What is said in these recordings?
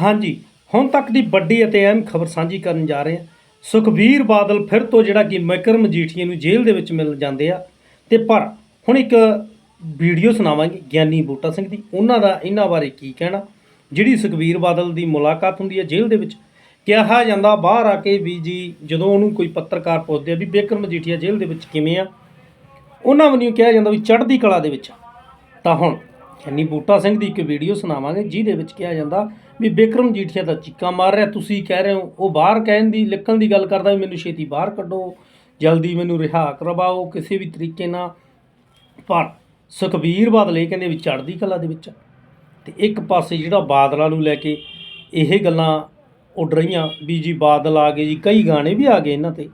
ਹਾਂਜੀ, ਹੁਣ ਤੱਕ ਦੀ ਵੱਡੀ ਅਤੇ ਅਹਿਮ ਖਬਰ ਸਾਂਝੀ ਕਰਨ ਜਾ ਰਹੇ ਹਾਂ। ਸੁਖਬੀਰ ਬਾਦਲ ਫਿਰ ਤੋਂ ਜਿਹੜਾ ਕਿ ਵਿਕਰਮ ਮਜੀਠੀਏ ਨੂੰ ਜੇਲ੍ਹ ਦੇ ਵਿੱਚ ਮਿਲ ਜਾਂਦੇ ਆ। ਤੇ ਪਰ ਹੁਣ ਇੱਕ ਵੀਡੀਓ ਸੁਣਾਵਾਂਗੇ ਗਿਆਨੀ ਬੂਟਾ ਸਿੰਘ ਦੀ। ਉਹਨਾਂ ਦਾ ਇਹਨਾਂ ਬਾਰੇ ਕੀ ਕਹਿਣਾ? ਜਿਹੜੀ ਸੁਖਬੀਰ ਬਾਦਲ ਦੀ ਮੁਲਾਕਾਤ ਹੁੰਦੀ ਹੈ ਜੇਲ੍ਹ ਦੇ ਵਿੱਚ, ਕਿਹਾ ਜਾਂਦਾ ਬਾਹਰ ਆ ਕੇ ਵੀ ਜੀ ਜਦੋਂ ਉਹਨੂੰ ਕੋਈ ਪੱਤਰਕਾਰ ਪੁੱਛਦੇ ਆ ਵੀ ਵਿਕਰਮ ਮਜੀਠੀਆ ਜੇਲ੍ਹ ਦੇ ਵਿੱਚ ਕਿਵੇਂ ਆ? ਉਹਨਾਂ ਵੱਲੋਂ ਕਿਹਾ ਜਾਂਦਾ ਵੀ ਚੜ੍ਹਦੀ ਕਲਾ ਦੇ ਵਿੱਚ ਤਾਂ ਹੁਣ ਗਿਆਨੀ ਬੂਟਾ ਸਿੰਘ ਦੀ ਇੱਕ ਵੀਡੀਓ ਸੁਣਾਵਾਂਗੇ, ਜਿਹਦੇ ਵਿੱਚ ਕਿਹਾ ਜਾਂਦਾ ਵੀ ਵਿਕਰਮ ਜੀਠੀਆ ਤਾਂ ਚੀਕਾਂ ਮਾਰ ਰਿਹਾ, ਤੁਸੀਂ ਕਹਿ ਰਹੇ ਹੋ, ਉਹ ਬਾਹਰ ਕਹਿਣ ਦੀ, ਲਿਖਣ ਦੀ ਗੱਲ ਕਰਦਾ ਵੀ ਮੈਨੂੰ ਛੇਤੀ ਬਾਹਰ ਕੱਢੋ, ਜਲਦੀ ਮੈਨੂੰ ਰਿਹਾ ਕਰਵਾਓ, ਕਿਸੇ ਵੀ ਤਰੀਕੇ ਨਾਲ ਪਰ ਸੁਖਬੀਰ ਬਾਦਲ ਇਹ ਕਹਿੰਦੇ ਵੀ ਚੜ੍ਹਦੀ ਕਲਾ ਦੇ ਵਿੱਚ ਆ। ਤੇ ਇੱਕ ਪਾਸੇ ਜਿਹੜਾ ਬਾਦਲਾਂ ਨੂੰ ਲੈ ਕੇ ਇਹ ਗੱਲਾਂ ਉੱਡ ਰਹੀਆਂ, ਵੀ ਜੀ ਬਾਦਲ ਆ ਗਏ ਜੀ, ਕਈ ਗਾਣੇ ਵੀ ਆ ਗਏ ਇਹਨਾਂ ਤੇ,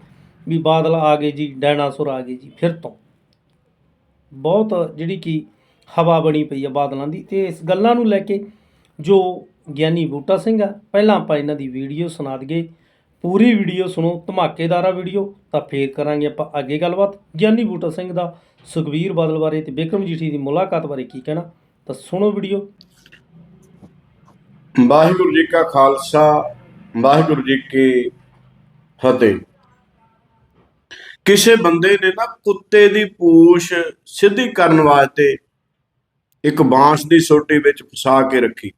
ਵੀ ਬਾਦਲ ਆ ਗਏ ਜੀ, ਡਾਇਨਾਸੌਰ ਆ ਗਏ ਜੀ, ਫਿਰ ਤੋਂ ਬਹੁਤ ਜਿਹੜੀ ਕਿ ਹਵਾ ਬਣੀ ਪਈ ਆ ਬਾਦਲਾਂ ਦੀ, ਤੇ ਇਸ ਗੱਲਾਂ ਨੂੰ ਲੈ ਕੇ ਜੋ ਗਿਆਨੀ ਬੂਟਾ ਸਿੰਘ ਆ। ਪਹਿਲਾਂ ਆਪਾਂ ਇਹਨਾਂ ਦੀ ਵੀਡੀਓ ਸੁਣਾ ਦਈਏ। ਪੂਰੀ ਵੀਡੀਓ ਸੁਣੋ, ਧਮਾਕੇਦਾਰਾ ਵੀਡੀਓ। ਤਾਂ ਫੇਰ ਕਰਾਂਗੇ ਆਪਾਂ ਅੱਗੇ ਗੱਲਬਾਤ। ਗਿਆਨੀ ਬੂਟਾ ਸਿੰਘ ਦਾ ਸੁਖਬੀਰ ਬਾਦਲ ਬਾਰੇ ਤੇ ਬਿਕਰਮ ਜੀਠੀ ਦੀ ਮੁਲਾਕਾਤ ਬਾਰੇ ਕੀ ਕਹਿਣਾ। ਤਾਂ ਸੁਣੋ ਵੀਡੀਓ। ਵਾਹਿਗੁਰੂ ਜੀ ਕਾ ਖਾਲਸਾ, ਵਾਹਿਗੁਰੂ ਜੀ ਕੀ ਫਤਿਹ। ਕਿਸੇ ਬੰਦੇ ਨੇ ਨਾ ਕੁੱਤੇ ਦੀ ਪੂਛ ਸਿੱਧੀ ਕਰਨ ਵਾਸਤੇ ਇੱਕ ਬਾਂਸ ਦੀ ਸੋਟੀ ਵਿੱਚ ਫਸਾ ਕੇ ਰੱਖੀ।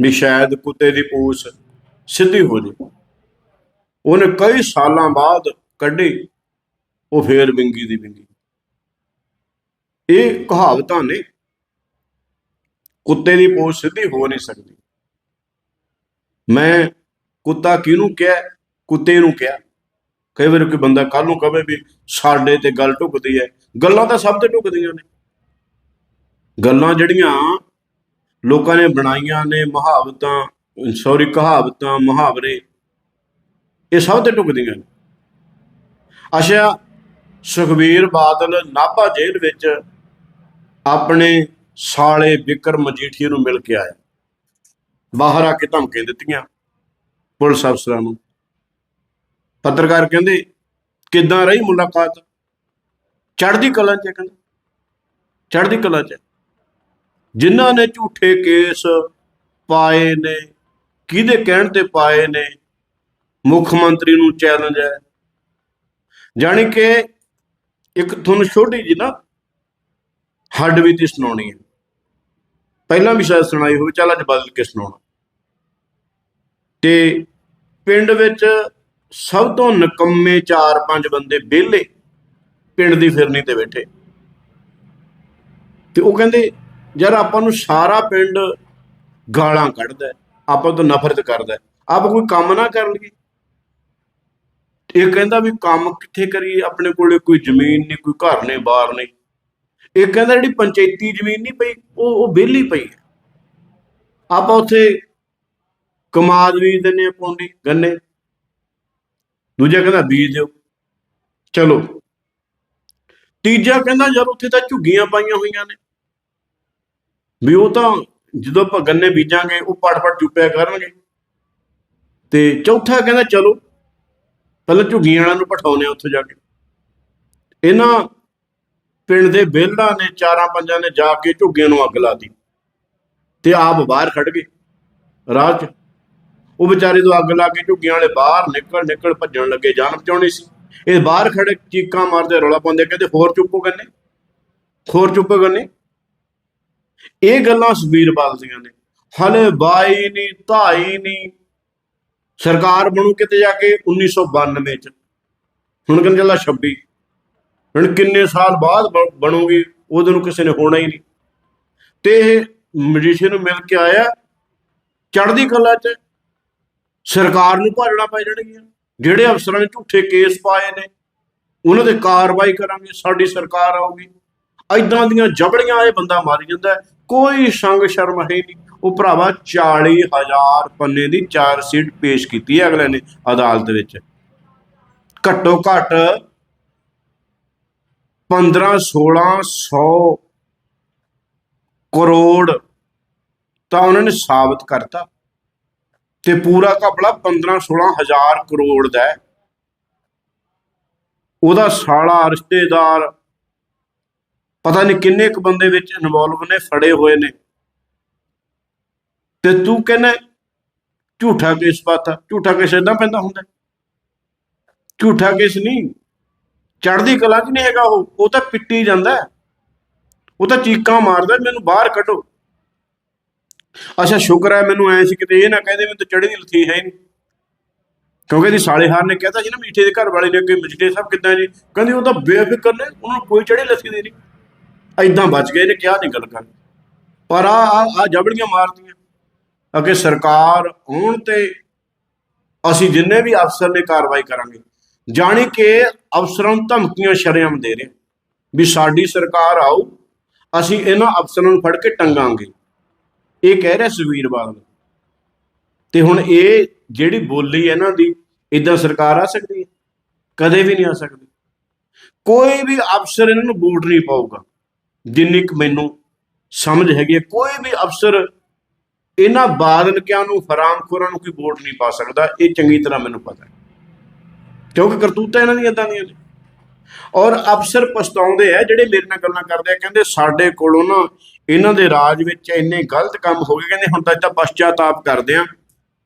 ਵੀ ਸ਼ਾਇਦ ਕੁੱਤੇ ਦੀ ਪੂਛ ਸਿੱਧੀ ਹੋ ਜੇ। ਉਹਨੇ ਕਈ ਸਾਲਾਂ ਬਾਅਦ ਕੱਢੀ, ਉਹ ਫੇਰ ਵਿੰਗੀ ਦੀ ਵਿੰਗੀ। ਇਹ ਕਹਾਵਤਾਂ ਨੇ, ਕੁੱਤੇ ਦੀ ਪੂਛ ਸਿੱਧੀ ਹੋ ਨਹੀਂ ਸਕਦੀ। ਮੈਂ ਕੁੱਤਾ ਕਿਹਨੂੰ ਕਿਹਾ? ਕੁੱਤੇ ਨੂੰ ਕਿਹਾ। ਕਈ ਵਾਰ ਕੋਈ ਬੰਦਾ ਕੱਲ ਨੂੰ ਕਵੇ ਵੀ ਸਾਡੇ ਤੇ ਗੱਲ ਢੁਕਦੀ ਹੈ। ਗੱਲਾਂ ਤਾਂ ਸਭ ਤੇ ਢੁਕਦੀਆਂ ਨੇ। ਗੱਲਾਂ ਜਿਹੜੀਆਂ ਲੋਕਾਂ ਨੇ ਬਣਾਈਆਂ ਨੇ ਮੁਹਾਵਤਾਂ ਸੌਰੀ ਕਹਾਵਤਾਂ, ਮੁਹਾਵਰੇ। ਇਹ ਸਭ ਤੇ ਢੁਕਦੀਆਂ ਨੇ। ਅੱਛਾ, ਸੁਖਬੀਰ ਬਾਦਲ ਨਾਭਾ ਜੇਲ੍ਹ ਵਿੱਚ ਆਪਣੇ ਸਾਲੇ ਵਿਕਰਮ ਮਜੀਠੀਆ ਨੂੰ ਮਿਲ ਕੇ ਆਇਆ। ਬਾਹਰ ਆ ਕੇ ਧਮਕੀਆਂ ਦਿੱਤੀਆਂ ਪੁਲਿਸ ਅਫਸਰਾਂ ਨੂੰ। ਪੱਤਰਕਾਰ ਕਹਿੰਦੇ, ਕਿੱਦਾਂ ਰਹੀ ਮੁਲਾਕਾਤ? ਚੜ੍ਹਦੀ ਕਲਾ ਚ ਹੈ, ਕਹਿੰਦਾ। ਚੜ੍ਹਦੀ ਕਲਾ ਚ ਹੈ। ਜਿਨ੍ਹਾਂ ਨੇ ਝੂਠੇ ਕੇਸ ਪਾਏ ਨੇ, ਕਿਹਦੇ ਕਹਿਣ ਤੇ ਪਾਏ ਨੇ, ਮੁੱਖ ਮੰਤਰੀ ਨੂੰ ਚੈਲੰਜ ਹੈ। ਜਾਣੀ ਕਿ ਇੱਕ ਤੁਹਾਨੂੰ ਛੋਟੀ ਜੀ ਨਾ ਹੱਡ ਵੀ ਤੇ ਸੁਣਾਉਣੀ ਹੈ। ਪਹਿਲਾਂ ਵੀ ਸ਼ਾਇਦ ਸੁਣਾਈ ਹੋਵੇ, ਚੱਲ ਅੱਜ ਬਦਲ ਕੇ ਸੁਣਾਉਣਾ। ਤੇ ਪਿੰਡ ਵਿੱਚ ਸਭ ਤੋਂ ਨਕੰਮੇ 4-5 ਬੰਦੇ ਵਿਹਲੇ, ਪਿੰਡ ਦੀ ਫਿਰਨੀ ਤੇ ਬੈਠੇ। ਤੇ ਉਹ ਕਹਿੰਦੇ ਯਾਰ ਆਪਾਂ ਨੂੰ ਸਾਰਾ ਪਿੰਡ ਗਾਲਾਂ ਕੱਢਦਾ ਆਪਾਂ ਤੋਂ ਨਫ਼ਰਤ ਕਰਦਾ ਹੈ, ਆਪਾਂ ਕੋਈ ਕੰਮ ਨਾ ਕਰ ਲਈਏ ਇਹ ਕਹਿੰਦਾ ਵੀ ਕੰਮ ਕਿੱਥੇ ਕਰੀਏ? ਆਪਣੇ ਕੋਲੇ ਕੋਈ ਜ਼ਮੀਨ ਨਹੀਂ ਕੋਈ ਘਰ ਨਹੀਂ ਬਾਰ ਨਹੀਂ। ਇਹ ਕਹਿੰਦਾ ਜਿਹੜੀ ਪੰਚਾਇਤੀ ਜ਼ਮੀਨ ਨਹੀਂ ਪਈ ਉਹ ਉਹ ਵਿਹਲੀ ਪਈ ਹੈ। ਆਪਾਂ ਉੱਥੇ ਕਮਾਦ ਬੀਜ ਦਿੰਨੇ ਆ ਪੌਂਡੀ ਗੰਨੇ। ਦੂਜਾ ਕਹਿੰਦਾ ਬੀਜ ਦਿਓ। ਚਲੋ। ਤੀਜਾ ਕਹਿੰਦਾ ਯਾਰ ਉੱਥੇ ਤਾਂ ਝੁੱਗੀਆਂ ਪਾਈਆਂ ਹੋਈਆਂ ਨੇ। ਵੀ ਉਹ ਤਾਂ ਜਦੋਂ ਆਪਾਂ ਗੰਨੇ ਬੀਜਾਂਗੇ, ਉਹ ਪੜ ਪੜ ਚੁੱਪਿਆ ਕਰਨਗੇ। ਤੇ ਚੌਥਾ ਕਹਿੰਦਾ, ਚਲੋ, ਪਹਿਲਾਂ ਝੁੱਗੀਆਂ ਵਾਲਿਆਂ ਨੂੰ ਪਠਾਉਨੇ ਉੱਥੇ ਜਾ ਕੇ। ਇਹਨਾਂ ਪਿੰਡ ਦੇ ਬੇਲੜਾ ਨੇ, ਚਾਰਾਂ ਪੰਜਾਂ ਨੇ ਜਾ ਕੇ ਝੁੱਗੀਆਂ ਨੂੰ ਅੱਗ ਲਾਤੀ ਤੇ ਆਪ ਬਾਹਰ ਖੜ ਗਏ। ਰਾਹ 'ਚ ਉਹ ਵਿਚਾਰੇ ਤੋਂ ਅੱਗ ਲਾ ਕੇ ਝੁੱਗੀਆਂ ਵਾਲੇ ਬਾਹਰ ਨਿਕਲ ਨਿਕਲ ਭੱਜਣ ਲੱਗੇ, ਜਾਨ ਬਚਾਉਣੀ ਸੀ। ਇਹ ਬਾਹਰ ਖੜੇ ਚੀਕਾਂ ਮਾਰਦੇ ਰੌਲਾ ਪਾਉਂਦੇ ਕਹਿੰਦੇ, ਹੋਰ ਚੁੱਪੋ ਗੰਨੇ, ਹੋਰ ਚੁੱਪੋ ਗੰਨੇ। ਇਹ ਗੱਲਾਂ ਸੁਬੀਰ ਬਾਦਲ ਦੀਆਂ ਨੇ। ਹਲੇ ਬਾਈ ਨਹੀਂ ਧਾਈ ਨਹੀਂ ਸਰਕਾਰ ਬਣੂ ਕਿਤੇ ਜਾ ਕੇ 1992 ਚ। ਹੁਣ ਕਹਿੰਦੇ ਚੱਲਾ 26 ਹੁਣ ਕਿੰਨੇ ਸਾਲ ਬਾਅਦ ਬਣੂਗੀ ਉਹਦੇ ਨੂੰ ਕਿਸੇ ਨੇ ਹੋਣਾ ਹੀ ਨਹੀਂ ਤੇ ਇਹ ਮਜੀਸ਼ੀਅਨ ਨੂੰ ਮਿਲ ਕੇ ਆਇਆ, ਚੜ੍ਹਦੀ ਕਲਾ ਚ। ਸਰਕਾਰ ਨੂੰ ਭਾਜਣਾ ਪੈ ਜਾਣਗੀਆਂ। ਜਿਹੜੇ ਅਫਸਰਾਂ ਨੇ ਝੂਠੇ ਕੇਸ ਪਾਏ ਨੇ, ਉਹਨਾਂ ਤੇ ਕਾਰਵਾਈ ਕਰਾਂਗੇ, ਸਾਡੀ ਸਰਕਾਰ ਆਊਗੀ। ਐਦਾਂ ਦੀਆਂ ਜਬੜੀਆਂ ਇਹ ਬੰਦਾ ਮਾਰੀ ਜਾਂਦਾ ਕੋਈ ਸੰਗ ਸ਼ਰਮ ਹੈ ਨਹੀਂ। ਉਹ ਭਰਾਵਾ 40000 ਪੰਨੇ ਦੀ ਚਾਰ ਸੀਟ ਪੇਸ਼ ਕੀਤੀ ਹੈ ਅਗਲੇ ਨੇ ਅਦਾਲਤ ਵਿੱਚ। ਘੱਟੋ ਘੱਟ 15 1600 ਕਰੋੜ ਤਾਂ ਉਹਨਾਂ ਨੇ ਸਾਬਤ ਕਰਤਾ। ਤੇ ਪੂਰਾ ਘਪਲਾ 15 16 ਹਜ਼ਾਰ ਕਰੋੜ ਦਾ ਉਹਦਾ ਸਾਲਾ ਰਿਸ਼ਤੇਦਾਰ ਪਤਾ ਨਹੀਂ ਕਿੰਨੇ ਕੁ ਬੰਦੇ ਵਿੱਚ ਇਨਵੋਲਵ ਨੇ, ਫੜੇ ਹੋਏ ਨੇ। ਤੇ ਤੂੰ ਕਹਿੰਦਾ ਝੂਠਾ ਕੇਸ ਪਾਤਾ ਝੂਠਾ ਕੇਸ ਏਦਾਂ ਪੈਂਦਾ ਹੁੰਦਾ ਝੂਠਾ ਕੇਸ ਨਹੀਂ, ਚੜ੍ਹਦੀ ਕਲਾ 'ਚ ਨਹੀਂ ਹੈਗਾ ਉਹ ਉਹ ਤਾਂ ਪਿੱਟੀ ਜਾਂਦਾ ਉਹ ਤਾਂ ਚੀਕਾਂ ਮਾਰਦਾ ਮੈਨੂੰ ਬਾਹਰ ਕੱਢੋ। ਅੱਛਾ, ਸ਼ੁਕਰ ਹੈ ਮੈਨੂੰ ਐ ਸੀ ਕਿਤੇ ਇਹ ਨਾ ਕਹਦੇ ਮੈਨੂੰ ਤਾਂ ਦੀ ਲਥੀ ਹੈ ਹੀ ਨਹੀਂ। ਕਿਉਂਕਿ ਇਹਦੀ ਸਾਲੇਹਾਰ ਨੇ ਕਹਿਤਾ ਸੀ ਨਾ, ਮੀਠੇ ਦੇ ਘਰ ਵਾਲੇ ਨੇ ਅੱਗੇ ਮਜੀਠੇ ਸਾਹਿਬ ਕਿੱਦਾਂ ਜੀ ਕਹਿੰਦੇ ਉਹ ਤਾਂ ਬੇਫਿਕਰ ਨੇ, ਉਹਨਾਂ ਨੂੰ ਕੋਈ ਚੜ੍ਹੀ ਲੱਥੀ ਦੇ ਨਹੀਂ। ਐਦਾਂ ਬਚ ਗਏ ਨੇ ਕਿਹਾ ਨਹੀਂ ਗੱਲ ਕਰ ਪਰ ਆ ਆ ਜਬੜੀਆਂ ਮਾਰਦੀਆਂ ਅੱਗੇ ਸਰਕਾਰ ਆਉਣ ਤੇ ਅਸੀਂ ਜਿੰਨੇ ਵੀ ਅਫਸਰ ਨੇ ਕਾਰਵਾਈ ਕਰਾਂਗੇ। ਜਾਣੀ ਕਿ ਅਫਸਰਾਂ ਨੂੰ ਧਮਕੀਆਂ, ਸ਼ਰੇਆਮ ਦੇ ਰਹੇ। ਵੀ ਸਾਡੀ ਸਰਕਾਰ ਆਓ ਅਸੀਂ ਇਹਨਾਂ ਅਫਸਰਾਂ ਨੂੰ ਫੜ ਕੇ ਟੰਗਾਂਗੇ। ਇਹ ਕਹਿ ਰਿਹਾ ਸੁਖਬੀਰ ਬਾਦਲ। ਤੇ ਹੁਣ ਇਹ ਜਿਹੜੀ ਬੋਲੀ ਇਹਨਾਂ ਦੀ ਇਦਾਂ ਸਰਕਾਰ ਆ ਸਕਦੀ ਹੈ? ਕਦੇ ਵੀ ਨਹੀਂ ਆ ਸਕਦੀ। ਕੋਈ ਵੀ ਅਫਸਰ ਇਹਨਾਂ ਨੂੰ ਬੂਟ ਨਹੀਂ ਪਾਊਗਾ। ਜਿੰਨੀ ਕੁ ਮੈਨੂੰ ਸਮਝ ਹੈਗੀ ਹੈ, ਕੋਈ ਵੀ ਅਫਸਰ ਇਹਨਾਂ ਬਾਦਲਕਿਆਂ ਨੂੰ, ਫਰਾਮਖੋਰਾਂ ਨੂੰ ਕੋਈ ਵੋਟ ਨਹੀਂ ਪਾ ਸਕਦਾ, ਇਹ ਚੰਗੀ ਤਰ੍ਹਾਂ ਮੈਨੂੰ ਪਤਾ ਹੈ। ਕਿਉਂਕਿ ਕਰਤੂਤਾਂ ਇਹਨਾਂ ਦੀਆਂ ਇਦਾਂ ਦੀਆਂ ਨੇ। ਔਰ ਅਫਸਰ ਪਛਤਾਉਂਦੇ ਆ, ਜਿਹੜੇ ਮੇਰੇ ਨਾਲ ਗੱਲਾਂ ਕਰਦੇ ਆ, ਕਹਿੰਦੇ ਸਾਡੇ ਕੋਲੋਂ ਨਾ ਇਹਨਾਂ ਦੇ ਰਾਜ ਵਿੱਚ ਇੰਨੇ ਗਲਤ ਕੰਮ ਹੋ ਗਏ, ਕਹਿੰਦੇ ਹੁਣ ਤਾਂ ਇੱਦਾਂ ਪਛਤਾਤਾਪ ਕਰਦੇ ਆ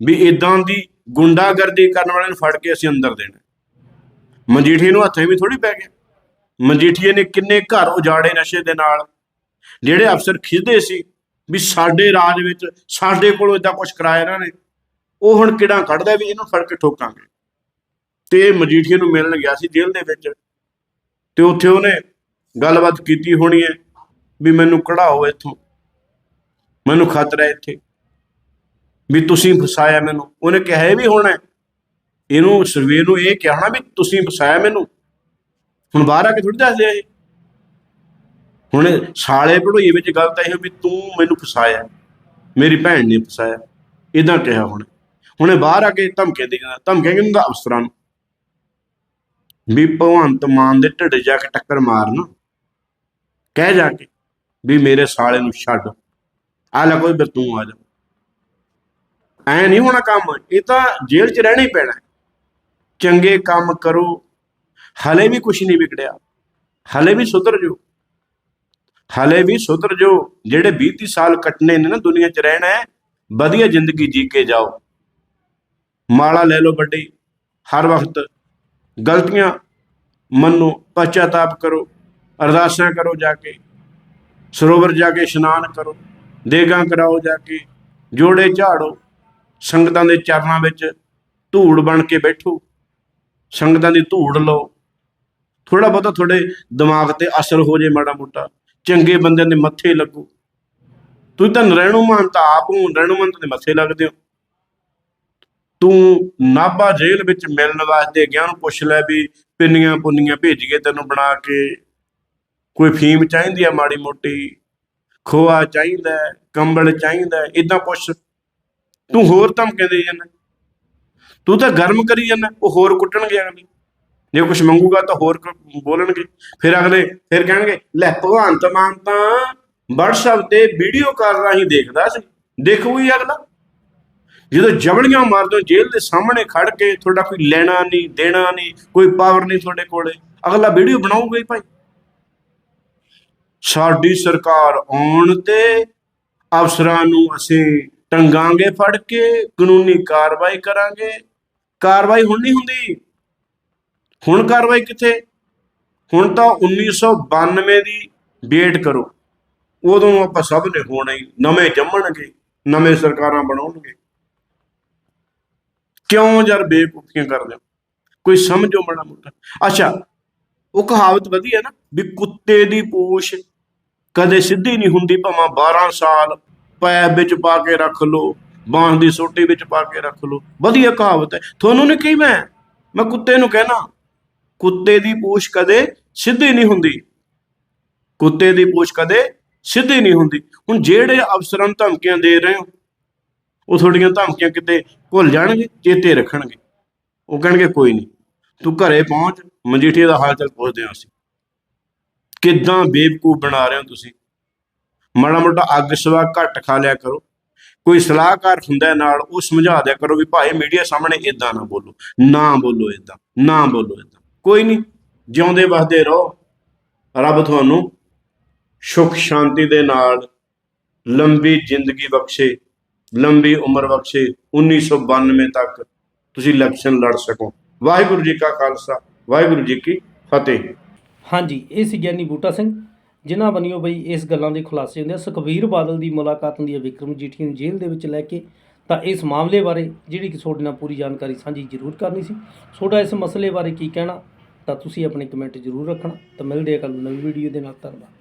ਵੀ ਇਦਾਂ ਦੀ ਗੁੰਡਾਗਰਦੀ ਕਰਨ ਵਾਲਿਆਂ ਨੂੰ ਫੜ ਕੇ ਅਸੀਂ ਅੰਦਰ ਦੇਣਾ ਮਜੀਠੀ ਨੂੰ ਹੱਥੇ ਵੀ ਥੋੜੀ ਪੈ ਗਿਆ। ਮਜੀਠੀਏ ਨੇ ਕਿੰਨੇ ਘਰ ਉਜਾੜੇ ਨਸ਼ੇ ਦੇ ਨਾਲ। ਜਿਹੜੇ ਅਫਸਰ ਖਿੱਚਦੇ ਸੀ ਵੀ ਸਾਡੇ ਰਾਜ ਵਿੱਚ, ਸਾਡੇ ਕੋਲੋਂ ਇਦਾਂ ਕੁਝ ਕਰਾਇਆ ਇਹਨਾਂ ਨੇ, ਉਹ ਹੁਣ ਕਿਹੜਾ ਕੱਢਦਾ ਵੀ ਇਹਨੂੰ ਫੜ ਕੇ ਠੋਕਾਂਗੇ। ਤੇ ਮਜੀਠੀਏ ਨੂੰ ਮਿਲਣ ਗਿਆ ਸੀ ਜੇਲ੍ਹ ਦੇ ਵਿੱਚ। ਤੇ ਉੱਥੇ ਉਹਨੇ ਗੱਲਬਾਤ ਕੀਤੀ ਹੋਣੀ ਹੈ ਵੀ ਮੈਨੂੰ ਕਢਾਓ ਇੱਥੋਂ। ਮੈਨੂੰ ਖਤਰਾ ਇੱਥੇ। ਵੀ ਤੁਸੀਂ ਫਸਾਇਆ ਮੈਨੂੰ। ਉਹਨੇ ਕਿਹਾ ਵੀ ਹੁਣ ਇਹਨੂੰ ਸਰਵੇਰ ਨੂੰ ਇਹ ਕਿਹਾ ਨਾ ਵੀ ਤੁਸੀਂ ਫਸਾਇਆ ਮੈਨੂੰ। ਹੁਣ ਬਾਹਰ ਆ ਕੇ ਥੋੜੀ ਦੱਸਦੇ ਦਿਆ ਇਹ ਹੁਣ ਸਾਲੇ ਭੜੋਈ ਵਿੱਚ ਗੱਲ ਤਾਂ ਇਹ ਵੀ ਤੂੰ ਮੈਨੂੰ ਫਸਾਇਆ, ਮੇਰੀ ਭੈਣ ਨੇ ਫਸਾਇਆ ਇਦਾਂ ਕਿਹਾ ਹੁਣ। ਹੁਣੇ ਬਾਹਰ ਆ ਕੇ ਧਮਕੇ ਦੇ ਜਾਂਦਾ ਧਮਕੇ ਕਿਹਨੂੰ ਅਫਸਰਾਂ ਨੂੰ। ਵੀ ਭਗਵੰਤ ਮਾਨ ਦੇ ਢਿੱਡ ਜਾ ਕੇ ਟੱਕਰ ਮਾਰਨ। ਕਹਿ ਜਾ ਕੇ, ਵੀ ਮੇਰੇ ਸਾਲੇ ਨੂੰ ਛੱਡ। ਆ ਲੈ ਕੋਈ ਫਿਰ ਤੂੰ ਆ ਜਾ। ਐ ਨਹੀਂ ਹੋਣਾ ਕੰਮ, ਇਹ ਤਾਂ ਜੇਲ੍ਹ 'ਚ ਰਹਿਣਾ ਹੀ ਪੈਣਾ। ਚੰਗੇ ਕੰਮ ਕਰੋ ਹਲੇ ਵੀ ਕੁਝ ਨਹੀਂ ਵਿਗੜਿਆ। ਹਲੇ ਵੀ ਸੁਧਰ ਜੋ ਹਲੇ ਵੀ ਸੁਧਰ ਜੋ ਜਿਹੜੇ 20 30 ਸਾਲ ਕੱਟਨੇ ਨੇ ਨਾ ਦੁਨੀਆ 'ਚ ਰਹਿਣਾ ਹੈ ਵਧੀਆ ਜ਼ਿੰਦਗੀ ਜੀ ਕੇ ਜਾਓ। ਮਾਲਾ ਲੈ ਲਓ ਵੱਡੀ। ਹਰ ਵਕਤ ਗਲਤੀਆਂ ਮੰਨੋ ਪਛਤਾਪ ਕਰੋ ਅਰਦਾਸਾਂ ਕਰੋ ਜਾ ਕੇ ਸਰੋਵਰ ਜਾ ਕੇ ਇਸ਼ਨਾਨ ਕਰੋ ਦੇਗਾਂ ਕਰਾਓ ਜਾ ਕੇ ਜੋੜੇ ਝਾੜੋ ਸੰਗਤਾਂ ਦੇ ਚਰਨਾਂ ਵਿੱਚ ਧੂੜ ਬਣ ਕੇ ਬੈਠੋ ਸੰਗਤਾਂ ਦੀ ਧੂੜ ਲਓ। ਥੋੜਾ ਬਹੁਤਾ ਤੁਹਾਡੇ ਦਿਮਾਗ ਤੇ ਅਸਰ ਹੋ ਜੇ ਮਾੜਾ ਮੋਟਾ। ਚੰਗੇ ਬੰਦਿਆਂ ਦੇ ਮੱਥੇ ਲੱਗੋ। ਤੂੰ ਤਾਂ ਨਰੈਣੂ ਮਾਨ ਤਾਂ ਆਪ ਨੂੰ ਨਰੈਣੂ ਮਾਨ ਦੇ ਮੱਥੇ ਲੱਗਦੇ ਹੋ। ਤੂੰ ਨਾਭਾ ਜੇਲ੍ਹ ਵਿੱਚ ਮਿਲਣ ਵਾਸਤੇ ਗਿਆ ਨੂੰ ਪੁੱਛ ਲੈ ਵੀ ਪਿੰਨੀਆਂ ਪੁੰਨੀਆਂ ਭੇਜੀਏ ਤੈਨੂੰ ਬਣਾ ਕੇ। ਕੋਈ ਫੀਮ ਚਾਹੀਦੀ ਆ ਮਾੜੀ ਮੋਟੀ? ਖੋਆ ਚਾਹੀਦਾ ਕੰਬਲ ਚਾਹੀਦਾ ਇਦਾਂ ਪੁੱਛ। ਤੂੰ ਹੋਰ ਧਮਕੇ ਦੇ ਜਾਂਦਾ। ਤੂੰ ਤਾਂ ਗਰਮ ਕਰੀ ਜਾਂਦਾ, ਉਹ ਹੋਰ ਕੁੱਟਣਗੇ ਅਗਲੀ। ਜੇ ਕੁਝ ਮੰਗੂਗਾ ਤਾਂ ਹੋਰ ਬੋਲਣਗੇ, ਫਿਰ ਅਗਲੇ ਫਿਰ ਕਹਿਣਗੇ, ਲੈ ਭਗਵੰਤ ਮਾਨ ਤਾਂ WhatsApp ਤੇ ਵੀਡੀਓ ਕਾਲ ਰਾਹੀਂ ਦੇਖਦਾ ਸੀ, ਦੇਖੂ ਹੀ ਅਗਲਾ। ਜਦੋਂ ਜਬੜੀਆਂ ਮਾਰਦੇ ਹੋ, ਜੇਲ੍ਹ ਦੇ ਸਾਹਮਣੇ ਖੜ ਕੇ ਤੁਹਾਡਾ ਕੋਈ ਲੈਣਾ ਨਹੀਂ, ਦੇਣਾ ਨਹੀਂ, ਕੋਈ ਪਾਵਰ ਨਹੀਂ ਤੁਹਾਡੇ ਕੋਲੇ, ਅਗਲਾ ਵੀਡੀਓ ਬਣਾਊਗਾ ਹੀ ਭਾਈ। ਸਾਡੀ ਸਰਕਾਰ ਆਉਣ ਤੇ ਅਫਸਰਾਂ ਨੂੰ ਅਸੀਂ ਟੰਗਾਂਗੇ ਫੜ ਕੇ, ਕਾਨੂੰਨੀ ਕਾਰਵਾਈ ਕਰਾਂਗੇ। ਕਾਰਵਾਈ ਹੁਣ ਨਹੀਂ ਹੁੰਦੀ। ਹੁਣ ਕਾਰਵਾਈ ਕਿੱਥੇ? ਹੁਣ ਤਾਂ 1992 ਦੀ ਵੇਟ ਕਰੋ। ਉਦੋਂ ਆਪਾਂ ਸਭ ਨੇ ਹੋਣਾ ਹੀ, ਨਵੇਂ ਜੰਮਣਗੇ, ਨਵੇਂ ਸਰਕਾਰਾਂ ਬਣਾਉਣਗੇ। ਕਿਉਂ ਯਾਰ ਬੇਕੂਫੀਆਂ ਕਰਦੇ ਹੋ? ਕੋਈ ਸਮਝੋ ਮਾੜਾ ਮੋਟਾ। ਅੱਛਾ, ਉਹ ਕਹਾਵਤ ਵਧੀਆ ਨਾ, ਵੀ ਕੁੱਤੇ ਦੀ ਪੂਛ ਕਦੇ ਸਿੱਧੀ ਨਹੀਂ ਹੁੰਦੀ, ਭਾਵੇਂ 12 ਸਾਲ ਪੈਪ ਵਿੱਚ ਪਾ ਕੇ ਰੱਖ ਲਓ ਬਾਂਸ ਦੀ ਸੋਟੀ ਵਿੱਚ ਪਾ ਕੇ ਰੱਖ ਲਓ। ਵਧੀਆ ਕਹਾਵਤ ਹੈ। ਤੁਹਾਨੂੰ ਨਹੀਂ ਕਹੀ ਮੈਂ? ਮੈਂ ਕੁੱਤੇ ਨੂੰ ਕਹਿਣਾ। ਕੁੱਤੇ ਦੀ ਪੂਛ ਕਦੇ ਸਿੱਧੀ ਨਹੀਂ ਹੁੰਦੀ। ਕੁੱਤੇ ਦੀ ਪੂਛ ਕਦੇ ਸਿੱਧੀ ਨਹੀਂ ਹੁੰਦੀ। ਹੁਣ ਜਿਹੜੇ ਅਫਸਰਾਂ ਨੂੰ ਧਮਕੀਆਂ ਦੇ ਰਹੇ ਹੋ, ਉਹ ਤੁਹਾਡੀਆਂ ਧਮਕੀਆਂ ਕਿਤੇ ਭੁੱਲ ਜਾਣਗੇ, ਚੇਤੇ ਰੱਖਣਗੇ। ਉਹ ਕਹਿਣਗੇ, ਕੋਈ ਨਹੀਂ, ਤੂੰ ਘਰੇ ਪਹੁੰਚ ਮਜੀਠੀਏ ਦਾ ਹਾਲ ਚਾਲ ਪੁੱਛਦੇ ਹਾਂ ਅਸੀਂ। ਕਿੱਦਾਂ ਬੇਵਕੂਫ ਬਣਾ ਰਹੇ ਹੋ ਤੁਸੀਂ? ਮਾੜਾ ਮੋਟਾ ਅੱਗ ਸਵਾ ਘੱਟ ਖਾ ਲਿਆ ਕਰੋ। ਕੋਈ ਸਲਾਹਕਾਰ ਹੁੰਦਾ ਨਾਲ, ਉਹ ਸਮਝਾ ਦਿਆ ਕਰੋ ਵੀ ਭਾਈ, ਮੀਡੀਆ ਸਾਹਮਣੇ ਇਦਾਂ ਨਾ ਬੋਲੋ। ਨਾ ਬੋਲੋ ਇਦਾਂ ਨਾ ਬੋਲੋ ਇਦਾਂ ਕੋਈ ਨਹੀਂ, ਜਿਉਂਦੇ ਵਸਦੇ ਰਹੋ। ਰੱਬ ਤੁਹਾਨੂੰ ਸੁਖ ਸ਼ਾਂਤੀ ਦੇ ਨਾਲ ਲੰਬੀ ਜ਼ਿੰਦਗੀ ਬਖਸ਼ੇ, ਲੰਬੀ ਉਮਰ ਬਖਸ਼ੇ 1992 ਤੱਕ ਤੁਸੀਂ ਇਲੈਕਸ਼ਨ ਲੜ ਸਕੋ। ਵਾਹਿਗੁਰੂ ਜੀ ਕਾ ਖਾਲਸਾ, ਵਾਹਿਗੁਰੂ ਜੀ ਕੀ ਫਤਿਹ। ਹਾਂਜੀ, ਇਹ ਸੀ ਗਿਆਨੀ ਬੂਟਾ ਸਿੰਘ, ਜਿਨ੍ਹਾਂ ਬਣਿਓ ਬਈ ਇਸ ਗੱਲਾਂ ਦੇ ਖੁਲਾਸੇ ਹੁੰਦੇ ਆ। ਸੁਖਬੀਰ ਬਾਦਲ ਦੀ ਮੁਲਾਕਾਤ ਹੁੰਦੀ ਹੈ ਵਿਕਰਮ ਜੀਠੀ ਨੂੰ ਜੇਲ੍ਹ ਦੇ ਵਿੱਚ ਲੈ ਕੇ। ਤਾਂ ਇਸ ਮਾਮਲੇ ਬਾਰੇ ਜਿਹੜੀ ਕਿ ਤੁਹਾਡੇ ਨਾਲ ਪੂਰੀ ਜਾਣਕਾਰੀ ਸਾਂਝੀ ਜ਼ਰੂਰ ਕਰਨੀ ਸੀ। ਤੁਹਾਡਾ ਇਸ ਮਸਲੇ ਬਾਰੇ ਕੀ ਕਹਿਣਾ, ਤਾਂ ਤੁਸੀਂ ਆਪਣੇ ਕਮੈਂਟ ਜ਼ਰੂਰ ਰੱਖਣਾ। ਤਾਂ ਮਿਲਦੇ ਆ ਕੱਲ ਨਵੀਂ ਵੀਡੀਓ ਦੇ ਨਾਲ। ਧੰਨਵਾਦ।